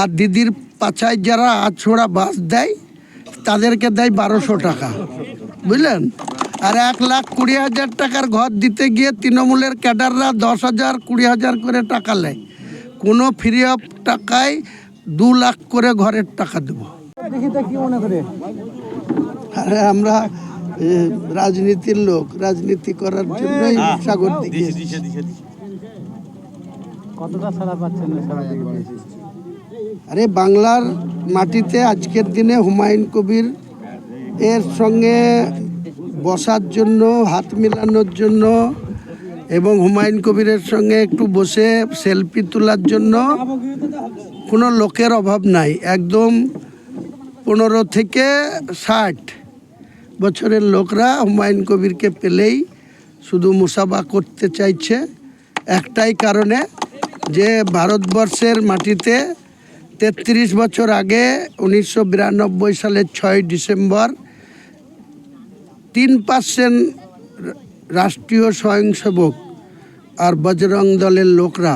আর দিদির পাছায় যারা আছড়া বাস দেয় তাদেরকে দেয় বারোশো টাকা। বুঝলেন? আর এক লাখ কুড়ি হাজার টাকার ঘর দিতে গিয়ে তৃণমূলের ক্যাডাররা দশ হাজার কুড়ি হাজার করে টাকা নেয়। কোনো ফ্রি অফ টাকায় দু লাখ করে ঘরের টাকা দেবো। আরে আমরা রাজনীতির লোক রাজনীতি করার জন্যই সাগর দিকে কতটা সারা পাচ্ছেন সারা দিকে? আরে বাংলার মাটিতে আজকের দিনে হুমায়ুন কবির এর সঙ্গে বসার জন্য, হাত মেলানোর জন্য এবং হুমায়ুন কবিরের সঙ্গে একটু বসে সেলফি তোলার জন্য কোনো লোকের অভাব নাই। একদম পনেরো থেকে ষাট বছরের লোকরা হুমায়ুন কবিরকে পেলেই শুধু মুসাফা করতে চাইছে। একটাই কারণে যে ভারতবর্ষের মাটিতে তেত্রিশ বছর আগে উনিশশো বিরানব্বই সালের ছয় ডিসেম্বর তিন পার্সেন্ট রাষ্ট্রীয় স্বয়ংসেবক আর বজরং দলের লোকরা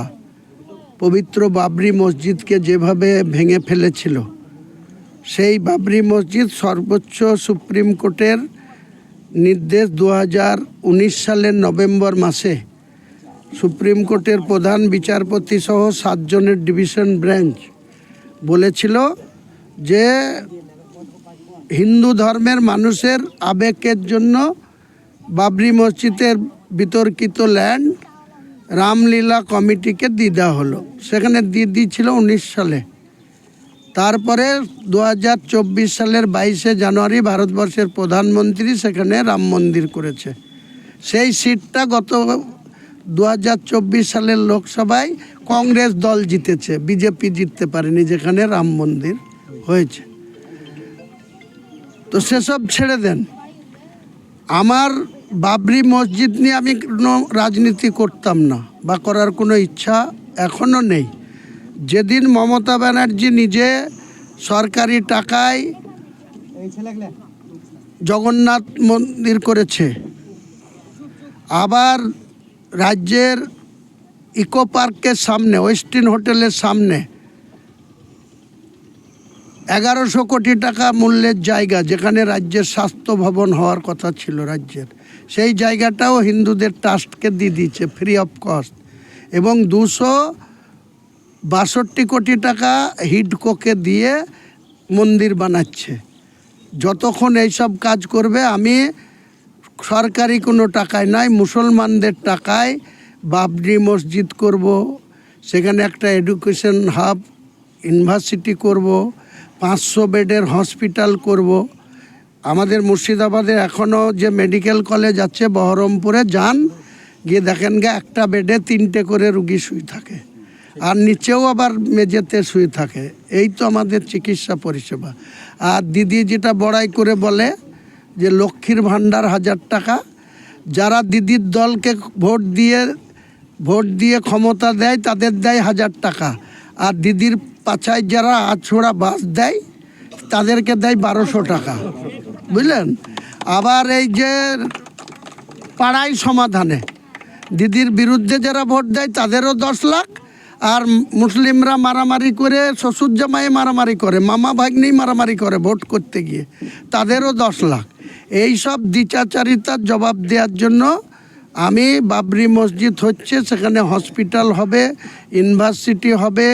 পবিত্র বাবরি মসজিদকে যেভাবে ভেঙে ফেলেছিল, সেই বাবরি মসজিদ সর্বোচ্চ সুপ্রিম কোর্টের নির্দেশ দু উনিশ সালের নভেম্বর মাসে। সুপ্রিম কোর্টের প্রধান বিচারপতি সহ সাতজনের ডিভিশন বেঞ্চ বলেছিল যে হিন্দু ধর্মের মানুষের আবেগের জন্য বাবরি মসজিদের বিতর্কিত ল্যান্ড রামলীলা কমিটিকে দেওয়া হলো। সেখানে দিয়ে দিয়েছিল উনিশ সালে। তারপরে দু হাজার চব্বিশ সালের বাইশে জানুয়ারি ভারতবর্ষের প্রধানমন্ত্রী সেখানে রাম মন্দির করেছে। সেই সিটটা গত দু হাজার চব্বিশ সালের লোকসভায় কংগ্রেস দল জিতেছে। বিজেপি জিততে পারেনি, যেখানে রাম মন্দির হয়েছে। তো সেসব ছেড়ে দেন। আমার বাবরি মসজিদ নিয়ে আমি কোনো রাজনীতি করতাম না বা করার কোনো ইচ্ছা এখনও নেই। যেদিন মমতা ব্যানার্জি নিজে সরকারি টাকায় জগন্নাথ মন্দির করেছে, আবার রাজ্যের ইকো পার্কের সামনে ওয়েস্টিন হোটেলের সামনে, এগারোশো কোটি টাকা মূল্যের জায়গা যেখানে রাজ্যের স্বাস্থ্য ভবন হওয়ার কথা ছিল রাজ্যের। সেই জায়গাটাও হিন্দুদের ট্রাস্টকে দিয়ে দিয়েছে ফ্রি অফ কস্ট এবং দুশো বাষট্টি কোটি টাকা হিডকোকে দিয়ে মন্দির বানাচ্ছে। যতক্ষণ এইসব কাজ করবে, আমি সরকারি কোনো টাকায় নয় মুসলমানদের টাকায় বাবরি মসজিদ করব, সেখানে একটা এডুকেশন হাব ইউনিভার্সিটি করব, পাঁচশো বেডের হসপিটাল করব। আমাদের মুর্শিদাবাদে এখনও যে মেডিকেল কলেজ আছে বহরমপুরে, যান, গিয়ে দেখেন গে, একটা বেডে তিনটে করে রুগী শুয়ে থাকে। আর নিচেও আবার মেঝেতে শুয়ে থাকে। এই তো আমাদের চিকিৎসা পরিষেবা। আর দিদি যেটা বড়াই করে বলে যে লক্ষ্মীর ভাণ্ডার হাজার টাকা, যারা দিদির দলকে ভোট দিয়ে ভোট দিয়ে ক্ষমতা দেয়, তাদের দেয় হাজার টাকা। আর দিদির পাছায় যারা আছড়া বাস দেয়, তাদেরকে দেয় বারোশো টাকা। বুঝলেন? আবার এই যে পাড়াই সমাধানে, দিদির বিরুদ্ধে যারা ভোট দেয়, তাদেরও দশ লাখ। আর মুসলিমরা মারামারি করে, শ্বশুর জামাই মারামারি করে, মামা ভাগ্নেই মারামারি করে ভোট করতে গিয়ে, তাদেরও দশ লাখ। এই সব দ্বিচাচারিতার জবাব দেওয়ার জন্য আমি বাবরি মসজিদ হচ্ছে সেখানে হসপিটাল হবে ইউনিভার্সিটি হবে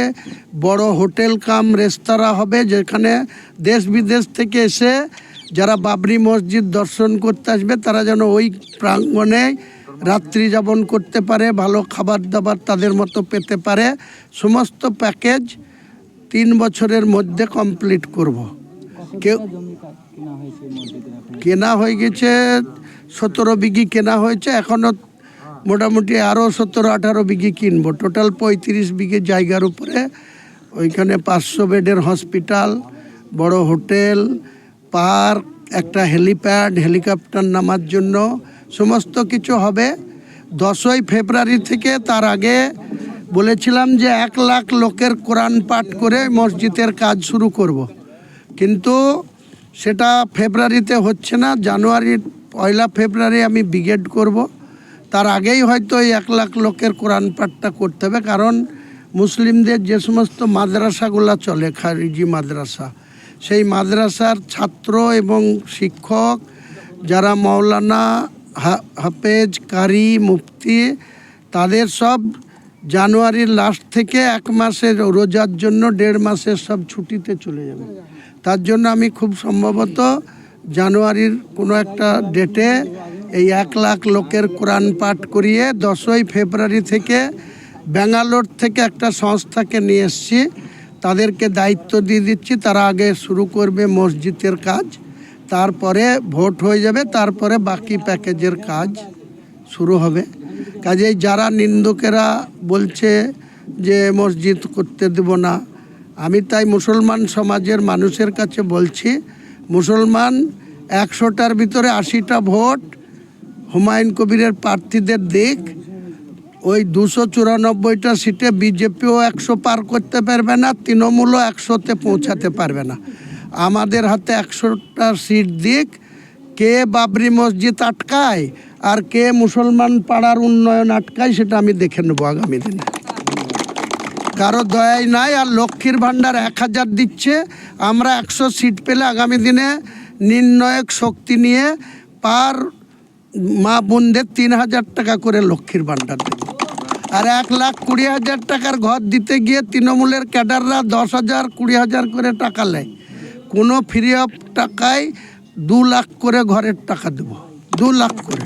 বড় হোটেল কাম রেস্তোরাঁ হবে যেখানে দেশ বিদেশ থেকে এসে যারা বাবরি মসজিদ দর্শন করতে আসবে তারা যেন ওই প্রাঙ্গণে রাত্রি যাপন করতে পারে ভালো খাবার দাবার তাদের মতো পেতে পারে সমস্ত প্যাকেজ তিন বছরের মধ্যে কমপ্লিট করব। কেউ কিনা হয়ে গেছে, সতেরো বিঘি কেনা হয়েছে এখনও মোটামুটি আরও সতেরো, আঠারো বিঘি কিনবো। টোটাল পঁয়ত্রিশ বিঘে জায়গার উপরে, ওইখানে পাঁচশো বেডের হসপিটাল, বড় হোটেল, পার্ক, একটা হেলিপ্যাড, হেলিকপ্টার নামার জন্য সমস্ত কিছু হবে। দশই ফেব্রুয়ারি থেকে তার আগে বলেছিলাম যে এক লাখ লোকের কোরআন পাঠ করে মসজিদের কাজ শুরু করব। কিন্তু সেটা ফেব্রুয়ারিতে হচ্ছে না, জানুয়ারির, পয়লা ফেব্রুয়ারি আমি ব্রিগেড করব। তার আগেই হয়তো এই এক লাখ লোকের কোরআন পাঠটা করতে হবে, কারণ মুসলিমদের যে সমস্ত মাদ্রাসাগুলো চলে, খারিজি মাদ্রাসা, সেই মাদ্রাসার ছাত্র এবং শিক্ষক যারা মৌলানা হাফেজ, কারি, মুফতি, তাদের সব জানুয়ারির লাস্ট থেকে এক মাসের রোজার জন্য দেড় মাসের সব ছুটিতে চলে যাবে তার জন্য আমি খুব সম্ভবত জানুয়ারির কোনো একটা ডেটে এই এক লাখ লোকের কোরআন পাঠ করিয়ে দশই ফেব্রুয়ারি থেকে ব্যাঙ্গালোর থেকে একটা সংস্থাকে নিয়ে এসছি। তাদেরকে দায়িত্ব দিয়ে দিচ্ছি, তারা আগে শুরু করবে মসজিদের কাজ, তারপরে ভোট হয়ে যাবে, তারপরে বাকি প্যাকেজের কাজ শুরু হবে। কাজেই যারা নিন্দুকেরা বলছে যে মসজিদ করতে দেব না আমি তাই মুসলমান সমাজের মানুষের কাছে বলছি, মুসলমান একশোটার ভিতরে আশিটা ভোট হুমায়ুন কবিরের প্রার্থীদের দিক, ওই দুশো চুরানব্বইটা সিটে বিজেপিও একশো পার করতে পারবে না, তৃণমূলও একশোতে পৌঁছাতে পারবে না। আমাদের হাতে একশোটা সিট দিক, কে বাবরি মসজিদ আটকায় আর কে মুসলমান পাড়ার উন্নয়ন আটকায় সেটা আমি দেখে নেব আগামী দিনে। কারও দয়াই নাই আর লক্ষ্মীর ভাণ্ডার এক হাজার দিচ্ছে। আমরা একশো সিট পেলে আগামী দিনে নির্ণায়ক শক্তি নিয়ে পার মা বোনদের তিন হাজার টাকা করে লক্ষ্মীর ভাণ্ডার দেব। আর এক লাখ কুড়ি হাজার টাকার ঘর দিতে গিয়ে তৃণমূলের ক্যাডাররা দশ হাজার, কুড়ি হাজার করে টাকা নেয়। কোনো ফ্রি অফ টাকায় দু লাখ করে ঘরের টাকা দেব। দু লাখ করে।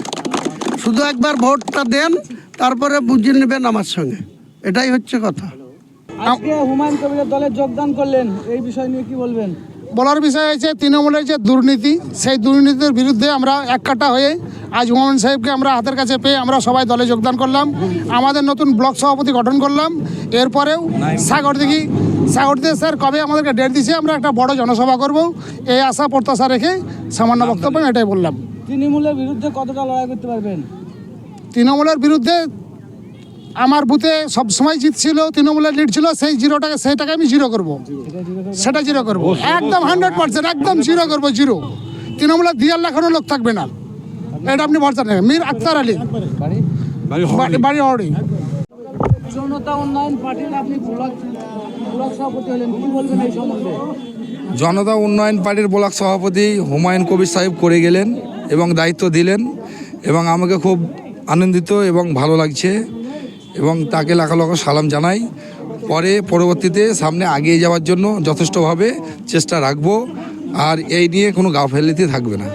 শুধু একবার ভোটটা দেন, তারপরে বুঝে নেবেন আমার সঙ্গে। এটাই হচ্ছে কথা। আজকে হুমায়ুন কবিরের দলে যোগদান করলেন এই বিষয় নিয়ে কি বলবেন? বলার বিষয় হয়েছে তৃণমূলের যে দুর্নীতি সেই দুর্নীতির বিরুদ্ধে আমরা এক কাটা হয়ে আজ হুমায়ুন সাহেবকে আমরা হাতের কাছে পেয়ে আমরা সবাই দলে যোগদান করলাম। আমাদের নতুন ব্লক সভাপতি গঠন করলাম। এরপরেও সাগরদিঘি সাগরদিঘি স্যার কবে আমাদেরকে ডেট দিয়েছে আমরা একটা বড় জনসভা করব। এই আশা প্রত্যাশা রেখে সামান্য বক্তব্য আমি এটাই বললাম। তৃণমূলের বিরুদ্ধে কতটা লড়াই করতে পারবেন? তৃণমূলের বিরুদ্ধে আমার বুথে সবসময় জিত ছিল তৃণমূলের লিড ছিল সেই জিরোটাকে সেই টাকা আমি জিরো করব। সেটা জিরো করব। একদম হান্ড্রেড পার্সেন্ট একদম জিরো করব জিরো তৃণমূলের দিয়ার লেখানো লোক থাকবে না। এটা আপনি ভরসা নেবেন মীর আক্তার আলী। বাড়ি- বাড়ি হরি জনতা উন্নয়ন পার্টির আপনি ব্লক ব্লক সভাপতি হলেন কি বলবেন এই সম্বন্ধে? জনতা উন্নয়ন পার্টির ব্লক সভাপতি হুমায়ুন কবির সাহেব করে গেলেন এবং দায়িত্ব দিলেন এবং আমাকে খুব আনন্দিত এবং ভালো লাগছে। এবং তাকে লাখ সালাম জানাই। পরে পরবর্তীতে সামনে আগিয়ে যাওয়ার জন্য যথেষ্টভাবে চেষ্টা রাখব। আর এই নিয়ে কোনো গাফেলিতে থাকবে না।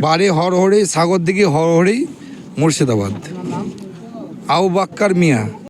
বাড়ি হরহরি, সাগর দিকে হরহরি মুর্শিদাবাদ। আউ বাক্কার মিয়া।